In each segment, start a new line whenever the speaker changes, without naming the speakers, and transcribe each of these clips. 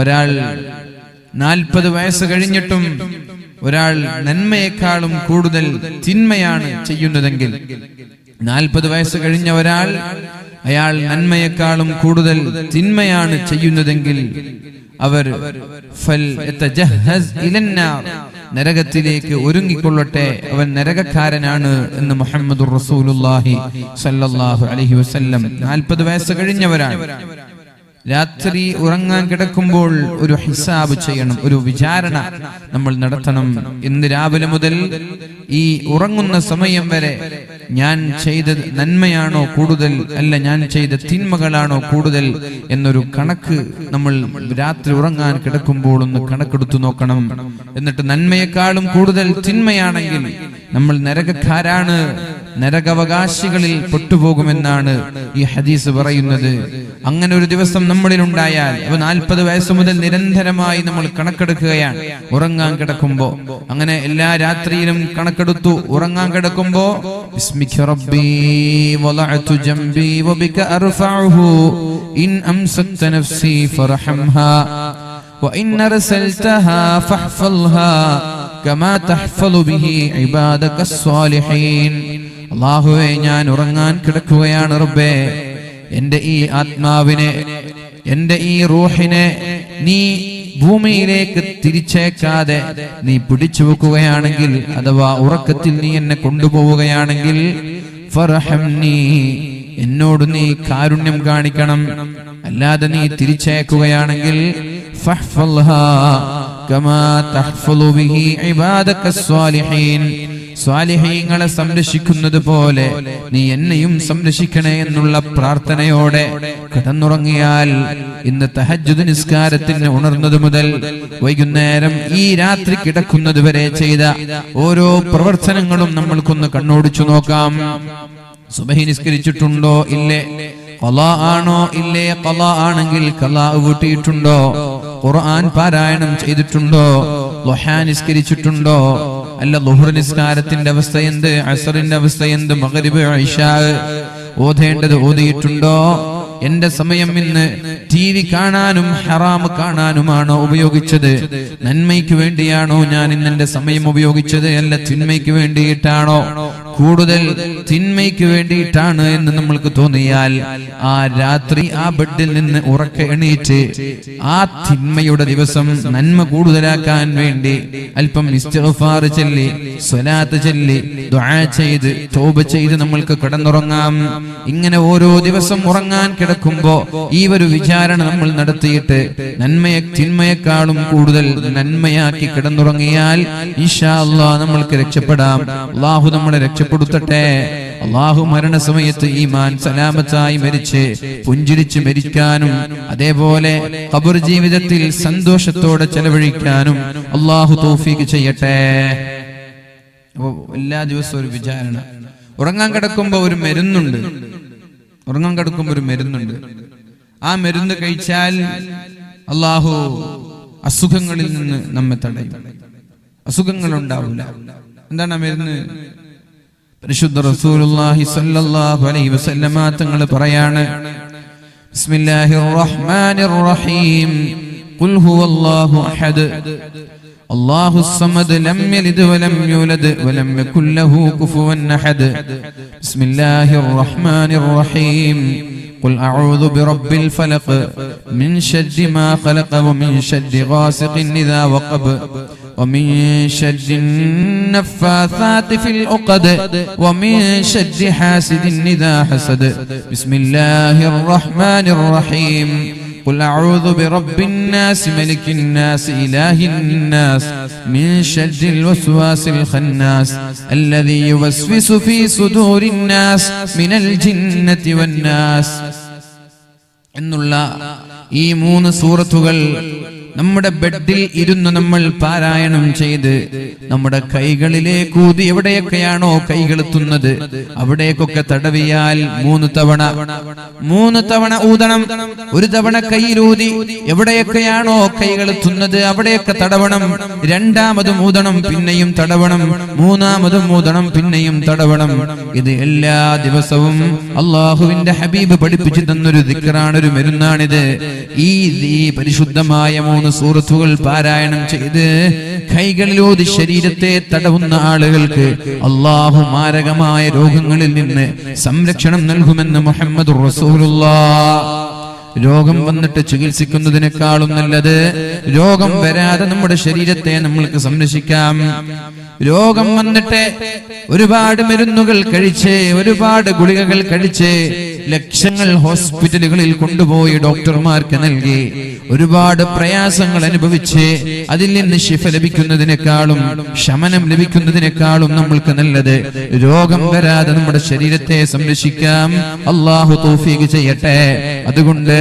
ഒരാൾ നാൽപ്പത് വയസ്സ് കഴിഞ്ഞിട്ടും ഒരാൾ നന്മയെക്കാളും കൂടുതൽ തിന്മയാണ് ചെയ്യുന്നതെങ്കിൽ നാൽപ്പത് വയസ്സ് കഴിഞ്ഞ ഒരാൾ അയാൾ നന്മയെക്കാളും കൂടുതൽ തിന്മയാണ് ചെയ്യുന്നതെങ്കിൽ അവർ. നരകത്തിലേക്ക് ഒരുങ്ങിക്കൊള്ളട്ടെ അവൻ നരകക്കാരനാണ് എന്ന് മുഹമ്മദ് റസൂലുള്ളാഹി സല്ലല്ലാഹു അലൈഹി വസല്ലം നാൽപ്പത് വയസ്സ് കഴിഞ്ഞവരാണ് രാത്രി ഉറങ്ങാൻ കിടക്കുമ്പോൾ ഒരു ഹിസാബ് ചെയ്യണം ഒരു വിചാരണ നമ്മൾ നടത്തണം. ഇന്ന് രാവിലെ മുതൽ ഈ ഉറങ്ങുന്ന സമയം വരെ ഞാൻ ചെയ്ത നന്മയാണോ കൂടുതൽ അല്ല ഞാൻ ചെയ്ത തിന്മകളാണോ കൂടുതൽ എന്നൊരു കണക്ക് നമ്മൾ രാത്രി ഉറങ്ങാൻ കിടക്കുമ്പോൾ ഒന്ന് കണക്കെടുത്തു നോക്കണം. എന്നിട്ട് നന്മയെക്കാളും കൂടുതൽ തിന്മയാണെങ്കിൽ നമ്മൾ നരകക്കാരാണ് നരകവകാശികളിൽ പെട്ടുപോകുമെന്നാണ് ഈ ഹദീസ് പറയുന്നത്. അങ്ങനെ ഒരു ദിവസം നമ്മളിൽ ഉണ്ടായാൽ അപ്പൊ നാൽപ്പത് വയസ്സ് മുതൽ നിരന്തരമായി നമ്മൾ കണക്കെടുക്കുകയാണ്. ഉറങ്ങാൻ കിടക്കുമ്പോ. അങ്ങനെ എല്ലാ രാത്രിയിലും കണക്കെടുത്തു. ഉറങ്ങാൻ കിടക്കുമ്പോ അള്ളാഹുവെ ഞാൻ ഉറങ്ങാൻ കിടക്കുകയാണ് റബ്ബേ. എന്റെ ഈ ആത്മാവിനെ എന്റെ ഈ റൂഹിനെ നീ ഭൂമിയിലേക്ക് തിരിച്ചേക്കാതെ നീ പിടിച്ചു വെക്കുകയാണെങ്കിൽ അഥവാ ഉറക്കത്തിൽ നീ എന്നെ കൊണ്ടുപോവുകയാണെങ്കിൽ എന്നോട് നീ കാരുണ്യം കാണിക്കണം. അല്ലാതെ നീ തിരിച്ചേക്കുകയാണെങ്കിൽ ഫഹ്ഫൽഹാ കമാ തഹ്ഫലു ബിഹി ഇബാദക സ്വാലിഹീൻ. സ്വാലിഹീങ്ങളെ സംരക്ഷിക്കുന്നത് പോലെ നീ എന്നെയും സംരക്ഷിക്കണേ എന്നുള്ള പ്രാർത്ഥനയോടെ കിടന്നുറങ്ങിയാൽ ഇന്ന് തഹജ്ജുദ് നിസ്കാരത്തിന് ഉണർന്നത് മുതൽ വൈകുന്നേരം ഈ രാത്രി കിടക്കുന്നത് വരെ ചെയ്ത ഓരോ പ്രവർത്തനങ്ങളും നമ്മൾക്കൊന്ന് കണ്ണോടിച്ചു നോക്കാം. സുബഹി നിസ്കരിച്ചിട്ടുണ്ടോ? ഇല്ലേ? കല ആണോ? ഇല്ലേ? കല ആണെങ്കിൽ കല കൂട്ടിയിട്ടുണ്ടോ ഖുർആൻ പാരായണം ചെയ്തിട്ടുണ്ടോ? ലൊഹാ നിസ്കരിച്ചിട്ടുണ്ടോ? അല്ല ലുഹർ നിസ്കാരത്തിന്റെ അവസ്ഥ എന്ത്? അസറിന്റെ അവസ്ഥ എന്ത്? മകരിബ് ഐഷാ ഓതേണ്ടത് ഓതിയിട്ടുണ്ടോ? എന്റെ സമയം ഇന്ന് ടി വി കാണാനും ഹറാം കാണാനുമാണോ ഉപയോഗിച്ചത്? നന്മയ്ക്ക് വേണ്ടിയാണോ ഞാൻ ഇന്ന് എന്റെ സമയം ഉപയോഗിച്ചത്? അല്ല തിന്മയ്ക്ക് വേണ്ടിയിട്ടാണോ? കൂടുതൽ തിന്മയ്ക്ക് വേണ്ടിയിട്ടാണ് എന്ന് നമ്മൾക്ക് തോന്നിയാൽ ആ രാത്രി ആ ബെഡിൽ നിന്ന് ഉറക്കെ എണീറ്റ് ആ തിന്മയുടെ ദിവസം നന്മ കൂടുതലാക്കാൻ വേണ്ടി അല്പം ഇസ്തിഗ്ഫാർ ചൊല്ലി സ്വലാത്ത് ചൊല്ലി ദുആ ചെയ്ത് തോബ ചെയ്ത് നമ്മൾക്ക് കിടന്നുറങ്ങാം. ഇങ്ങനെ ഓരോ ദിവസം ഉറങ്ങാൻ കിടക്കുമ്പോ ഈ ഒരു വിചാരണ നമ്മൾ നടത്തിയിട്ട് നന്മയെ തിന്മയെക്കാളും കൂടുതൽ നന്മയാക്കി കിടന്നുറങ്ങിയാൽ അല്ലാഹ് നമ്മൾക്ക് രക്ഷപ്പെടാം. അള്ളാഹു നമ്മളെ രക്ഷപ്പെടുത്തട്ടെ. അള്ളാഹു മരണസമയത്ത് ഈമാൻ സലാമത്തായി മരിച്ച് പുഞ്ചിരിച്ച് മരിക്കാനും അതേപോലെ ഖബർ ജീവിതത്തിൽ സന്തോഷത്തോടെ ചെലവഴിക്കാനും അള്ളാഹു തോഫീക്ക് ചെയ്യട്ടെ. എല്ലാ ദിവസവും ഒരു വിചാരണ. ഉറങ്ങാൻ കിടക്കുമ്പോ ഒരു മരുന്നുണ്ട്. ഉറങ്ങാൻ കിടക്കുമ്പോ ഒരു മരുന്നുണ്ട്. ആ മരുന്ന് കഴിച്ചാൽ അള്ളാഹു അസുഖങ്ങളിൽ നിന്ന് നമ്മെ തടയും. അസുഖങ്ങൾ ഉണ്ടാവില്ല എന്താണ് ആ മരുന്ന്? പരിശുദ്ധ റസൂലുള്ളാഹി സ്വല്ലല്ലാഹു അലൈഹി വസല്ലമ തങ്ങൾ പറയാണ് ബിസ്മില്ലാഹിർ റഹ്മാനിർ റഹീം ഖുൽ ഹുവല്ലാഹു അഹദ് الله الصمد لم يلد ولم يولد ولم يكن له كفوا احد بسم الله الرحمن الرحيم قل اعوذ برب الفلق من شر ما خلق ومن شر غاسق اذا وقب ومن شر النفاثات في العقد ومن شر حاسد اذا حسد بسم الله الرحمن الرحيم قل أعوذ برب الناس ملك الناس إله الناس من شر الوسواس الخناس الذي يوسوس في صدور الناس من الجنة والناس എന്നുള്ള ഈ മൂന്ന് സൂറത്തുകൾ നമ്മുടെ ബെഡിൽ ഇരുന്ന് നമ്മൾ പാരായണം ചെയ്ത് നമ്മുടെ കൈകളിലേക്ക് ഊതി എവിടെയൊക്കെയാണോ കൈകളെത്തുന്നത് അവിടേക്കൊക്കെ തടവിയാൽ മൂന്ന് തവണ. മൂന്ന് തവണ ഊതണം. ഒരു തവണ കൈയിലൂതി എവിടെയൊക്കെയാണോ കൈകളെത്തുന്നത് അവിടെയൊക്കെ തടവണം. രണ്ടാമതും ഊതണം പിന്നെയും തടവണം. മൂന്നാമതും ഊതണം പിന്നെയും തടവണം. ഇത് എല്ലാ ദിവസവും അള്ളാഹുവിന്റെ ഹബീബ് പഠിപ്പിച്ചു തന്നൊരു ദിക്കറാണ് ഒരു മരുന്നാണിത്. ഈ പരിശുദ്ധമായ മൂന്ന് സൂറത്തുകൾ പാരായണം ചെയ്ത് കൈകളിലൂതി ശരീരത്തെ തടവുന്ന ആളുകൾക്ക് അള്ളാഹു മാരകമായ രോഗങ്ങളിൽ നിന്ന് സംരക്ഷണം നൽകുമെന്ന് മുഹമ്മദ് രോഗം വന്നിട്ട് ചികിത്സിക്കുന്നതിനേക്കാളും നല്ലത് രോഗം വരാതെ നമ്മുടെ ശരീരത്തെ നമ്മൾക്ക് സംരക്ഷിക്കാം. രോഗം വന്നിട്ട് ഒരുപാട് മരുന്നുകൾ കഴിച്ച് ഒരുപാട് ഗുളികകൾ കഴിച്ച് ലക്ഷങ്ങൾ ഹോസ്പിറ്റലുകളിൽ കൊണ്ടുപോയി ഡോക്ടർമാർക്ക് നൽകി. ഒരുപാട് പ്രയാസങ്ങൾ അനുഭവിച്ച് അതിൽ നിന്ന് ശിഫ ലഭിക്കുന്നതിനേക്കാളും ശമനം ലഭിക്കുന്നതിനേക്കാളും നമ്മൾക്ക് നല്ലത്. രോഗം വരാതെ നമ്മുടെ ശരീരത്തെ സംരക്ഷിക്കാം. അള്ളാഹു തോഫീക്ക് ചെയ്യട്ടെ. അതുകൊണ്ട്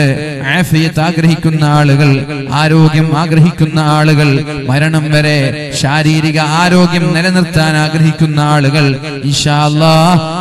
ആഫിയത്ത് ആഗ്രഹിക്കുന്ന ആളുകൾ ആരോഗ്യം ആഗ്രഹിക്കുന്ന ആളുകൾ മരണം വരെ ശാരീരിക ആരോഗ്യം നിലനിർത്താൻ ആഗ്രഹിക്കുന്ന ആളുകൾ ഇഷാല്ലാ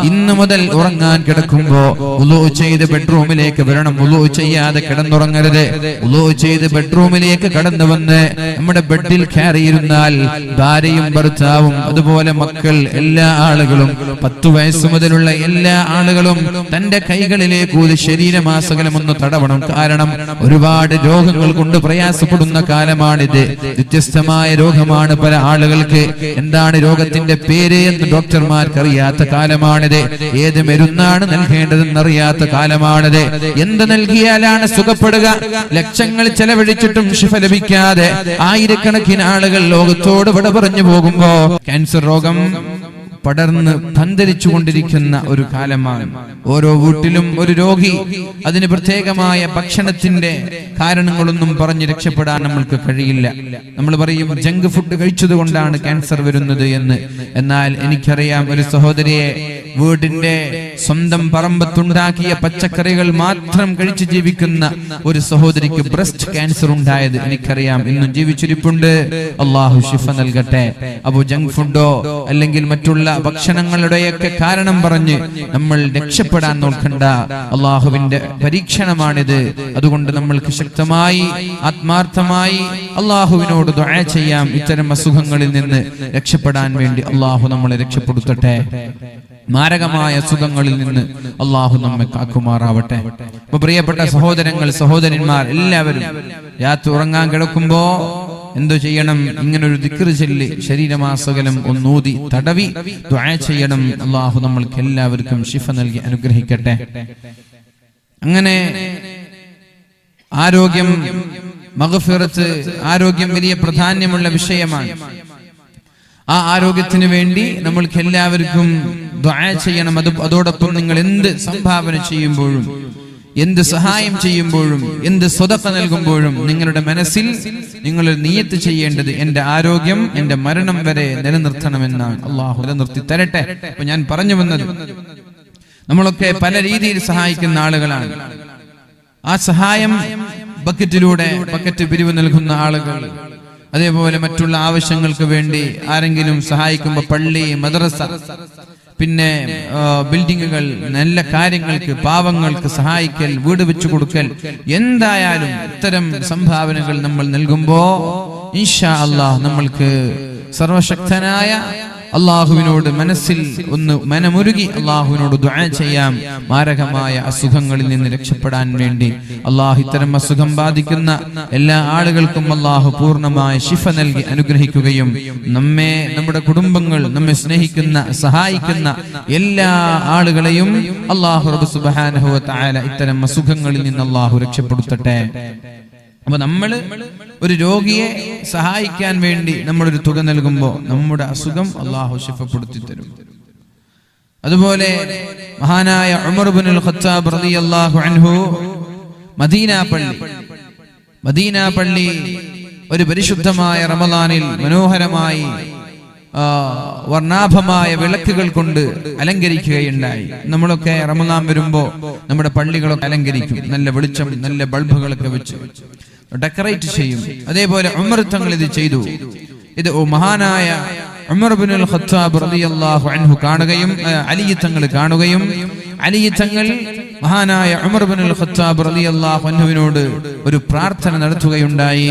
ഇന്നു മുതൽ ഉറങ്ങാൻ കിടക്കുമ്പോ ഉലോ ചെയ്ത് ബെഡ്റൂമിലേക്ക് വരണം. ഉലോ ചെയ്യാതെ കിടന്നുറങ്ങരുത്. ഉലോ ചെയ്ത് ബെഡ്റൂമിലേക്ക് കടന്നു വന്ന് നമ്മുടെ ബെഡിൽ കയറിയിരുന്നാൽ ഭാര്യയും ഭർത്താവും അതുപോലെ മക്കൾ എല്ലാ ആളുകളും പത്തു വയസ്സ് മുതലുള്ള എല്ലാ ആളുകളും തന്റെ കൈകളിലേക്ക് ഒരു ശരീരമാസകലം ഒന്ന് തടവണം. കാരണം ഒരുപാട് രോഗങ്ങൾ കൊണ്ട് പ്രയാസപ്പെടുന്ന കാലമാണിത്. വ്യത്യസ്തമായ രോഗമാണ് പല ആളുകൾക്ക്. എന്താണ് രോഗത്തിന്റെ പേര് എന്ന് ഡോക്ടർമാർക്ക് അറിയാത്ത കാലമാണിത്. ഏത് മരുന്നാണ് നൽകേണ്ടതെന്ന് അറിയാത്ത കാലമാണിത്. എന്ത് നൽകിയാലാണ് സുഖപ്പെടുക? ലക്ഷങ്ങൾ ചെലവഴിച്ചിട്ടും ശിഫ ലഭിക്കാതെ ആയിരക്കണക്കിന് ആളുകൾ ലോകത്തോട് വിട പറഞ്ഞു പോകുമ്പോ ക്യാൻസർ രോഗം പടർന്ന് പന്തലിച്ചു കൊണ്ടിരിക്കുന്ന ഒരു കാലമാണ്. ഓരോ വീട്ടിലും ഒരു രോഗി അതിന് പ്രത്യേകമായ ഭക്ഷണത്തിന്റെ കാരണങ്ങളൊന്നും പറഞ്ഞ് രക്ഷപ്പെടാൻ നമ്മൾക്ക് കഴിയില്ല. നമ്മൾ പറയും ജങ്ക് ഫുഡ് കഴിച്ചത് കൊണ്ടാണ് ക്യാൻസർ വരുന്നത് എന്ന്. എന്നാൽ എനിക്കറിയാം ഒരു സഹോദരിയെ വീടിന്റെ സ്വന്തം പറമ്പത്തുണ്ടാക്കിയ പച്ചക്കറികൾ മാത്രം കഴിച്ച് ജീവിക്കുന്ന ഒരു സഹോദരിക്ക് ബ്രസ്റ്റ് ക്യാൻസർ ഉണ്ടായത് എനിക്കറിയാം. ഇന്നും ജീവിച്ചിരിപ്പുണ്ട്. അള്ളാഹു ഷിഫ നൽകട്ടെ. അപ്പോ ജങ്ക് ഫുഡോ അല്ലെങ്കിൽ മറ്റുള്ള ഭക്ഷണങ്ങളുടെയൊക്കെ കാരണം പറഞ്ഞ് നമ്മൾ രക്ഷപ്പെടാൻ നോക്കണ്ട. അള്ളാഹുവിന്റെ പരീക്ഷണമാണിത്. അതുകൊണ്ട് നമ്മൾക്ക് ശക്തമായി ആത്മാർത്ഥമായി അള്ളാഹുവിനോട് ദയ ചെയ്യാം. ഇത്തരം അസുഖങ്ങളിൽ നിന്ന് രക്ഷപ്പെടാൻ വേണ്ടി അള്ളാഹു നമ്മളെ രക്ഷപ്പെടുത്തട്ടെ. മാരകമായ അസുഖങ്ങളിൽ നിന്ന് അള്ളാഹു നമ്മെ കാക്കുമാറാവട്ടെ. അപ്പൊ പ്രിയപ്പെട്ട സഹോദരങ്ങൾ സഹോദരന്മാർ എല്ലാവരും രാത്രി ഉറങ്ങാൻ കിടക്കുമ്പോ എന്തു ചെയ്യണം? ഇങ്ങനെ ഒരു ദിക്റ് ചൊല്ലി ശരീരമാസകലം ഒന്നൂതി തടവി ചെയ്യണം. അള്ളാഹു നമ്മൾക്ക് എല്ലാവർക്കും ശിഫ നൽകി അനുഗ്രഹിക്കട്ടെ. അങ്ങനെ ആരോഗ്യം മകഫിറത്ത് ആരോഗ്യം വലിയ പ്രാധാന്യമുള്ള വിഷയമാണ്. ആ ആരോഗ്യത്തിന് വേണ്ടി നമ്മൾക്ക് എല്ലാവർക്കും ചെയ്യണം. അത് അതോടൊപ്പം നിങ്ങൾ എന്ത് സംഭാവന ചെയ്യുമ്പോഴും എന്ത് സഹായം ചെയ്യുമ്പോഴും എന്ത് സ്വതക്ക നൽകുമ്പോഴും നിങ്ങളുടെ മനസ്സിൽ നിങ്ങൾ നീയത്ത് ചെയ്യേണ്ടത് എന്റെ ആരോഗ്യം എന്റെ മരണം വരെ നിലനിർത്തണമെന്നാണ്. അള്ളാഹു നിലനിർത്തി തരട്ടെ. അപ്പൊ ഞാൻ പറഞ്ഞു വന്നത് നമ്മളൊക്കെ പല രീതിയിൽ സഹായിക്കുന്ന ആളുകളാണ്. ആ സഹായം ബക്കറ്റിലൂടെ ബക്കറ്റ് പിരിവ് നൽകുന്ന ആളുകൾ അതേപോലെ മറ്റുള്ള ആവശ്യങ്ങൾക്ക് വേണ്ടി ആരെങ്കിലും സഹായിക്കുമ്പോൾ പള്ളി മദ്രസ പിന്നെ ബിൽഡിങ്ങുകൾ നല്ല കാര്യങ്ങൾക്ക് പാവങ്ങൾക്ക് സഹായിക്കൽ വീട് വെച്ചു കൊടുക്കൽ എന്തായാലും ഇത്തരം സംഭാവനകൾ നമ്മൾ നൽകുമ്പോൾ ഇൻഷാ അള്ളാഹ് നമ്മൾക്ക് സർവശക്തനായ അള്ളാഹുവിനോട് മനസ്സിൽ ഒന്ന് മനമുരുകി അള്ളാഹുവിനോട് ചെയ്യാം. മാരകമായ അസുഖങ്ങളിൽ നിന്ന് രക്ഷപ്പെടാൻ വേണ്ടി അള്ളാഹു ഇത്തരം അസുഖം ബാധിക്കുന്ന എല്ലാ ആളുകൾക്കും അള്ളാഹു പൂർണമായ ശിഫ നൽകി അനുഗ്രഹിക്കുകയും നമ്മെ നമ്മുടെ കുടുംബങ്ങൾ നമ്മെ സ്നേഹിക്കുന്ന സഹായിക്കുന്ന എല്ലാ ആളുകളെയും അള്ളാഹു റബ് ഇത്തരം അസുഖങ്ങളിൽ നിന്ന് അള്ളാഹു രക്ഷപ്പെടുത്തട്ടെ. അപ്പൊ നമ്മൾ ഒരു രോഗിയെ സഹായിക്കാൻ വേണ്ടി നമ്മളൊരു തുക നൽകുമ്പോൾ നമ്മുടെ അസുഖം അള്ളാഹു ശിഫപ്പെടുത്തി തരും. അതുപോലെ മഹാനായ ഉമർ ബിനുൽ ഖത്താബ് റളിയല്ലാഹു അൻഹു മദീന പള്ളി. മദീന പള്ളി ഒരു പരിശുദ്ധമായ റമദാനിൽ മനോഹരമായി വർണാഭമായ വിളക്കുകൾ കൊണ്ട് അലങ്കരിക്കുകയുണ്ടായി. നമ്മളൊക്കെ റമദാൻ വരുമ്പോ നമ്മുടെ പള്ളികളൊക്കെ അലങ്കരിക്കും. നല്ല വെളിച്ചം നല്ല ബൾബുകളൊക്കെ വെച്ച്. ഡെക്കറേറ്റ് ചെയ്യും. അതേപോലെ ഉമർ തങ്ങൾ ഇത് ചെയ്തു. ഇത് മഹാനായ ഉമർ ബിൻ ഖത്താബ് റളിയല്ലാഹു അൻഹു കാണുകയും അലി തങ്ങൾ കാണുകയും അലി തങ്ങൾ മഹാനായ ഉമർ ബിൻ ഖത്താബ് റളിയല്ലാഹു അൻഹുവിനോട് ഒരു പ്രാർത്ഥന നടത്തുകയുണ്ടായി.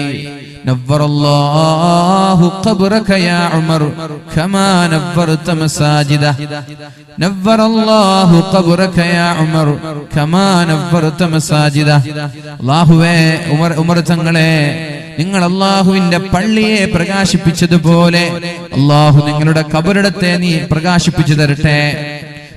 نور الله قبرك يا عمر كما نورت مساجده نور الله قبرك يا عمر كما نورت مساجده അല്ലാഹുവേ ഉമർ ഉമർ തങ്ങളെ നിങ്ങൾ അള്ളാഹുവിന്റെ പള്ളിയെ പ്രകാശിപ്പിച്ചതുപോലെ അള്ളാഹു നിങ്ങളുടെ കബറിടത്തെ നീ പ്രകാശിപ്പിച്ചു തരട്ടെ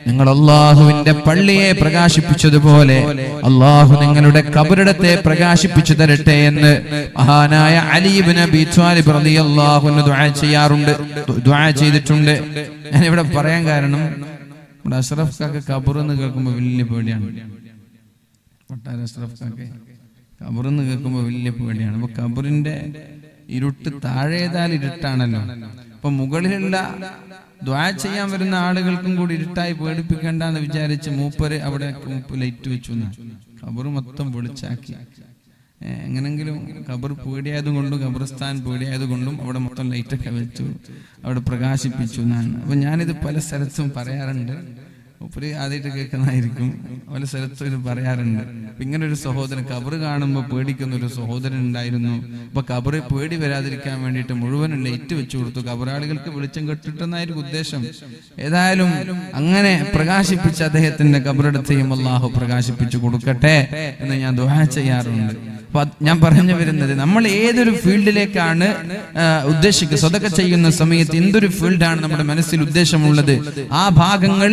നിങ്ങൾ അള്ളാഹുവിന്റെ പള്ളിയെ പ്രകാശിപ്പിച്ചതുപോലെ അള്ളാഹു നിങ്ങളുടെ കബറിടത്തെ പ്രകാശിപ്പിച്ചു തരട്ടെ എന്ന് മഹാനായ അലീബ് ചെയ്യാറുണ്ട്. ചെയ്തിട്ടുണ്ട്. ഞാൻ ഇവിടെ പറയാൻ കാരണം നമ്മുടെ അഷ്റഫ് കാക്ക് കബർ എന്ന് കേൾക്കുമ്പോൾ വലിയ പേടിയാണ്. കൊട്ടാര അഷ്റഫ് കാക്ക് കബർ എന്ന് കേൾക്കുമ്പോൾ വലിയ പേടിയാണ്. അപ്പൊ കബറിന്റെ ഇരുട്ട് താഴേതാൽ ഇരുട്ടാണല്ലോ. അപ്പൊ മുകളിലുള്ള ദ്വാ ചെയ്യാൻ വരുന്ന ആളുകൾക്കും കൂടി ഇരുട്ടായി പേടിപ്പിക്കണ്ട എന്ന് വിചാരിച്ച് മൂപ്പര് അവിടെ ലൈറ്റ് വെച്ചു കബർ മൊത്തം വെളിച്ചാക്കി എങ്ങനെങ്കിലും ഖബർ പേടിയായത് കൊണ്ടും ഖബർസ്ഥാൻ പേടിയായത് കൊണ്ടും അവിടെ മൊത്തം ലൈറ്റൊക്കെ വെച്ചു. അവിടെ പ്രകാശിപ്പിച്ചു എന്നാണ്. അപ്പൊ ഞാനിത് പല സ്ഥലത്തും പറയാറുണ്ട്. ഒപ്പര് ആദ്യമായിട്ട് കേൾക്കുന്നതായിരിക്കും. പല സ്ഥലത്ത് ഒരു പറയാറുണ്ട്. ഇങ്ങനെ ഒരു സഹോദരൻ കബറ് കാണുമ്പോൾ പേടിക്കുന്ന ഒരു സഹോദരൻ ഉണ്ടായിരുന്നു. അപ്പൊ കബറ് പേടി വരാതിരിക്കാൻ വേണ്ടിയിട്ട് മുഴുവനും ലൈറ്റ് വെച്ചു കൊടുത്തു. കബറാളികൾക്ക് വെളിച്ചം കെട്ടിട്ടെന്നായിരിക്കും ഉദ്ദേശം. ഏതായാലും അങ്ങനെ പ്രകാശിപ്പിച്ച അദ്ദേഹത്തിന്റെ കബറിടത്തെയും അള്ളാഹു പ്രകാശിപ്പിച്ചു കൊടുക്കട്ടെ എന്ന് ഞാൻ ദുആ ചെയ്യാറുണ്ട്. ഞാൻ പറഞ്ഞു വരുന്നത് നമ്മൾ ഏതൊരു ഫീൽഡിലേക്കാണ് ഉദ്ദേശിക്കുക സ്വതൊക്കെ ചെയ്യുന്ന സമയത്ത് എന്തൊരു ഫീൽഡാണ് നമ്മുടെ മനസ്സിൽ ഉദ്ദേശമുള്ളത്? ആ ഭാഗങ്ങൾ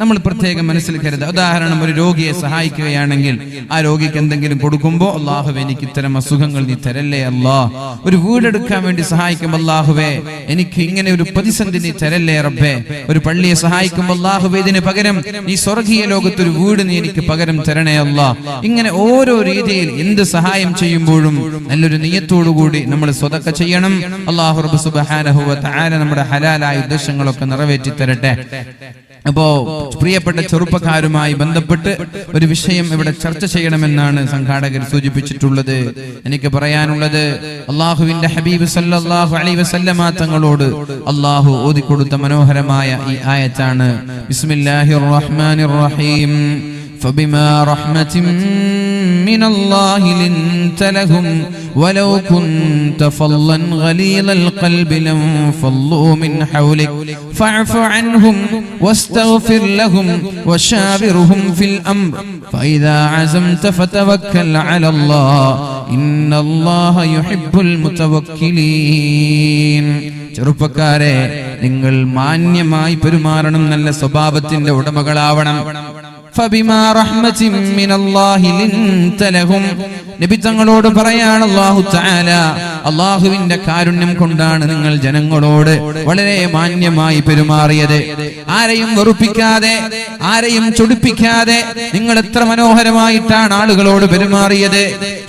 നമ്മൾ പ്രത്യേകം മനസ്സിൽ കരുതുക. ഉദാഹരണം ഒരു രോഗിയെ സഹായിക്കുകയാണെങ്കിൽ ആ രോഗിക്ക് എന്തെങ്കിലും കൊടുക്കുമ്പോൾ അള്ളാഹുവെ എനിക്ക് ഇത്തരം അസുഖങ്ങൾ നീ തരല്ലേ അല്ലാ? ഒരു വീടെടുക്കാൻ വേണ്ടി സഹായിക്കും അള്ളാഹുവേ എനിക്ക് ഇങ്ങനെ ഒരു പ്രതിസന്ധി നീ തരല്ലേ റബ്ബേ? ഒരു പള്ളിയെ സഹായിക്കുമ്പോൾ അള്ളാഹുവേ ഇതിന് പകരം ഈ സ്വർഗീയ ലോകത്തൊരു വീട് നീ എനിക്ക് പകരം തരണേ അല്ലാ? ഇങ്ങനെ ഓരോ രീതിയിൽ എന്ത് സഹായം ചെയ്യുമ്പോഴും നല്ലൊരു നിയത്തോടുകൂടി നമ്മൾ സ്വതക്ക ചെയ്യണം. അള്ളാഹു റബ്ബ് സുബ്ഹാനഹു വ തആല നമ്മുടെ ഹലാലായ ഉദ്ദേശങ്ങളൊക്കെ നിറവേറ്റി തരട്ടെ അപ്പോ പ്രിയപ്പെട്ട ചെറുപ്പക്കാരുമായി ബന്ധപ്പെട്ട് ഒരു വിഷയം ഇവിടെ ചർച്ച ചെയ്യണമെന്നാണ് സംഘാടകർ സൂചിപ്പിച്ചിട്ടുള്ളത്. എനിക്ക് പറയാനുള്ളത് അള്ളാഹുവിന്റെ ഹബീബ് സല്ലല്ലാഹു അലൈഹി വസല്ലമ തങ്ങളോട് അള്ളാഹു ഓതിക്കൊടുത്ത മനോഹരമായ ഈ ആയത്താണ്. ബിസ്മില്ലാഹിർ റഹ്മാനിർ റഹീം. فبما رحمة من الله لنت لهم ولو كنت فظا غليظ القلب لانفضوا من حولك فاعف عنهم واستغفر لهم وشاورهم في الأمر فإذا عزمت فتوكل على الله إن الله يحب المتوكلين ചെറുപ്പക്കാരെ നിങ്ങൾ മാന്യമായി പെരുമാറണം നല്ല സ്വഭാവത്തിന്റെ ഉടമകളാവണം നബി തങ്ങളോട് പറയാണ് അല്ലാഹു തആല അള്ളാഹുവിന്റെ കാരുണ്യം കൊണ്ടാണ് നിങ്ങൾ ജനങ്ങളോട് വളരെ മാന്യമായി പെരുമാറിയത്. ആരെയും വെറുപ്പിക്കാതെ ആരെയും ചൊടിപ്പിക്കാതെ നിങ്ങൾ എത്ര മനോഹരമായിട്ടാണ് ആളുകളോട് പെരുമാറിയത്.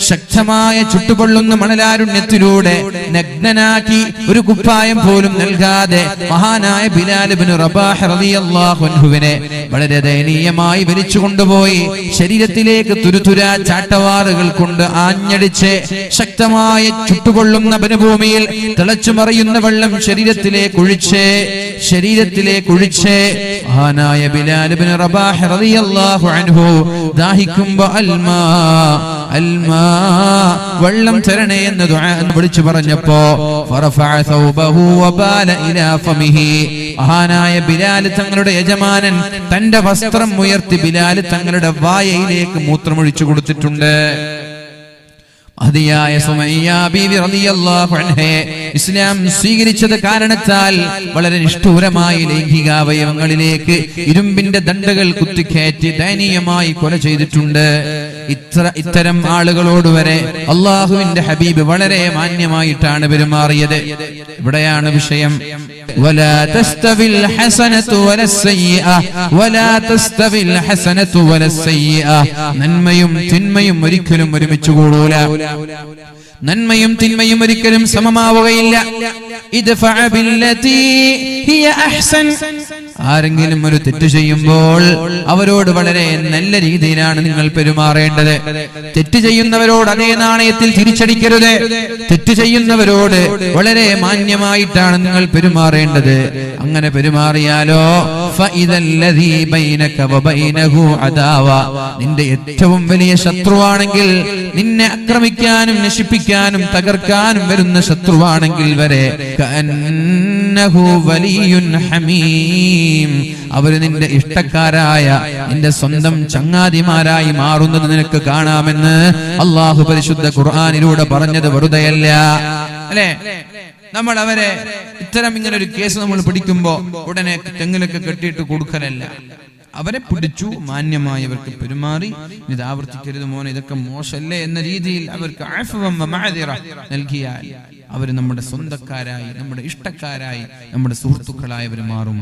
ശക്തമായ ചുട്ടുപൊള്ളുന്ന മണലാരുണ്യത്തിലൂടെ നഗ്നനാക്കി ഒരു കുപ്പായം പോലും നൽകാതെ മഹാനായ ബിലാലിബിന് റബാഹ് റളിയല്ലാഹു അൻഹുവിനെ വളരെ ദയനീയമായി വലിച്ചു കൊണ്ടുപോയി. ശരീരത്തിലേക്ക് തുരുതുര ചാട്ടവാറുകൾ കൊണ്ട് ആഞ്ഞടിച്ച് ശക്തമായ ചുട്ടുകൊള്ളുന്ന വനഭൂമിയിൽ തിളച്ചു മറിയുന്ന വെള്ളം ശരീരത്തിലേക്ക് ഒഴിച്ച് ശരീരത്തിലേക്ക് ഒഴിച്ച്. മഹാനായ ബിൻ റബാഹ് റളിയല്ലാഹു അൻഹു ദാഹിക്കുമ്പോ അൽമാ അൽമാ വെള്ളം തരണേ എന്ന് വിളിച്ചു പറഞ്ഞപ്പോ മഹാനായ ബിലാൽ തങ്ങളുടെ യജമാനൻ തന്റെ വസ്ത്രം ഉയർത്തി ബിലാൽ തങ്ങളുടെ വായയിലേക്ക് മൂത്രമൊഴിച്ചു കൊടുത്തിട്ടുണ്ട്. ഇസ്ലാം സ്വീകരിച്ചത് കാരണത്താൽ വളരെ നിഷ്ഠൂരമായ ലൈംഗികാവയവങ്ങളിലേക്ക് ഇരുമ്പിന്റെ ദണ്ഡകൾ കുത്തിക്കയറ്റി ദയനീയമായി കൊല ചെയ്തിട്ടുണ്ട്. ഇത്ര ഇത്തരം ആളുകളോട് വരെ അള്ളാഹുവിന്റെ ഹബീബ് വളരെ മാന്യമായിട്ടാണ് പെരുമാറിയത് ഇവിടെയാണ് വിഷയം ولا تستوي الحسنة ولا السيئة ولا تستوي الحسنة ولا السيئة നന്മയും തിന്മയും ഒരിക്കലും ഒരുമിച്ച് കൂടൂല നന്മയും തിന്മയും ഒരിക്കലും സമമാവുകയില്ല. ഇത് ആരെങ്കിലും ഒരു തെറ്റ് ചെയ്യുമ്പോൾ അവരോട് വളരെ നല്ല രീതിയിലാണ് നിങ്ങൾ പെരുമാറേണ്ടത്. തെറ്റ് ചെയ്യുന്നവരോട് അതേ നാണയത്തിൽ തിരിച്ചടിക്കരുത്. തെറ്റ് ചെയ്യുന്നവരോട് വളരെ മാന്യമായിട്ടാണ് നിങ്ങൾ പെരുമാറേണ്ടത്. അങ്ങനെ പെരുമാറിയാലോ? നിന്റെ ഏറ്റവും വലിയ ശത്രുവാണെങ്കിൽ നിന്നെ ആക്രമിക്കാനും നശിപ്പിക്കാനും തകർക്കാനും വരുന്ന ശത്രുവാണെങ്കിൽ വരെ ഹമീം. അവർ നിന്റെ ഇഷ്ടക്കാരായ നിന്റെ സ്വന്തം ചങ്ങാതിമാരായി മാറുന്നത് നിനക്ക് കാണാമെന്ന് അള്ളാഹു പരിശുദ്ധ ഖുർആാനിലൂടെ പറഞ്ഞത് വെറുതെയല്ല. അല്ലേ? നമ്മൾ അവരെ ഇത്തരം ഇങ്ങനെ ഒരു കേസ് നമ്മൾ പിടിക്കുമ്പോ ഉടനെ തെങ്ങിലൊക്കെ കെട്ടിയിട്ട് കൊടുക്കലല്ല. അവരെ പിടിച്ചു മാന്യമായി അവർക്ക് പെരുമാറി ഇത് ആവർത്തിക്കരുത് മോനെ ഇതൊക്കെ മോശമല്ലേ? എന്ന രീതിയിൽ അവർക്ക് നൽകിയാൽ അവർ നമ്മുടെ സ്വന്തക്കാരായി നമ്മുടെ ഇഷ്ടക്കാരായി നമ്മുടെ സുഹൃത്തുക്കളായി അവർ മാറും.